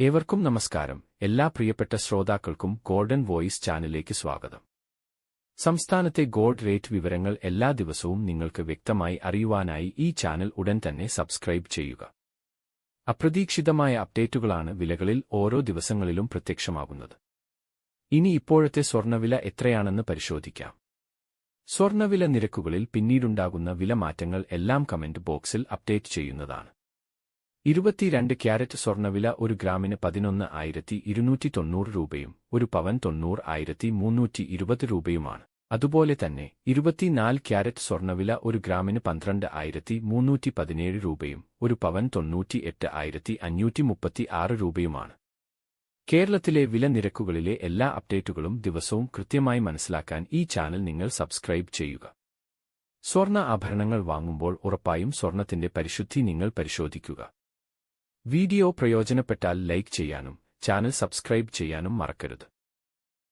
ഏവർക്കും നമസ്കാരം. എല്ലാ പ്രിയപ്പെട്ട ശ്രോതാക്കൾക്കും ഗോൾഡൻ വോയിസ് ചാനലിലേക്ക് സ്വാഗതം. സംസ്ഥാനത്തെ ഗോൾഡ് റേറ്റ് വിവരങ്ങൾ എല്ലാ ദിവസവും നിങ്ങൾക്ക് വ്യക്തമായി അറിയുവാനായി ഈ ചാനൽ ഉടൻ തന്നെ സബ്സ്ക്രൈബ് ചെയ്യുക. അപ്രതീക്ഷിതമായ അപ്ഡേറ്റുകളാണ് വിലകളിൽ ഓരോ ദിവസങ്ങളിലും പ്രത്യക്ഷമാകുന്നത്. ഇനി ഇപ്പോഴത്തെ സ്വർണവില എത്രയാണെന്ന് പരിശോധിക്കാം. സ്വർണവില നിരക്കുകളിൽ പിന്നീടുണ്ടാകുന്ന വില മാറ്റങ്ങൾ എല്ലാം കമന്റ് ബോക്സിൽ അപ്ഡേറ്റ് ചെയ്യുന്നതാണ്. ഇരുപത്തിരണ്ട് ക്യാരറ്റ് സ്വർണവില ഒരു ഗ്രാമിന് പതിനൊന്ന് ആയിരത്തി ഇരുന്നൂറ്റി തൊണ്ണൂറ് രൂപയും ഒരു പവൻ തൊണ്ണൂറ് ആയിരത്തി മുന്നൂറ്റി ഇരുപത് രൂപയുമാണ്. അതുപോലെ തന്നെ ഇരുപത്തിനാല് ക്യാരറ്റ് സ്വർണവില ഒരു ഗ്രാമിന് പന്ത്രണ്ട് ആയിരത്തി മുന്നൂറ്റി പതിനേഴ് രൂപയും ഒരു പവൻ തൊണ്ണൂറ്റി എട്ട് ആയിരത്തി അഞ്ഞൂറ്റി മുപ്പത്തി ആറ് രൂപയുമാണ്. കേരളത്തിലെ വില നിരക്കുകളിലെ എല്ലാ അപ്ഡേറ്റുകളും ദിവസവും കൃത്യമായി മനസ്സിലാക്കാൻ ഈ ചാനൽ നിങ്ങൾ സബ്സ്ക്രൈബ് ചെയ്യുക. സ്വർണ ആഭരണങ്ങൾ വാങ്ങുമ്പോൾ ഉറപ്പായും സ്വർണത്തിന്റെ പരിശുദ്ധി നിങ്ങൾ പരിശോധിക്കുക. വീഡിയോ പ്രയോജനപ്പെട്ടാൽ ലൈക്ക് ചെയ്യാനും ചാനൽ സബ്സ്ക്രൈബ് ചെയ്യാനും മറക്കരുത്.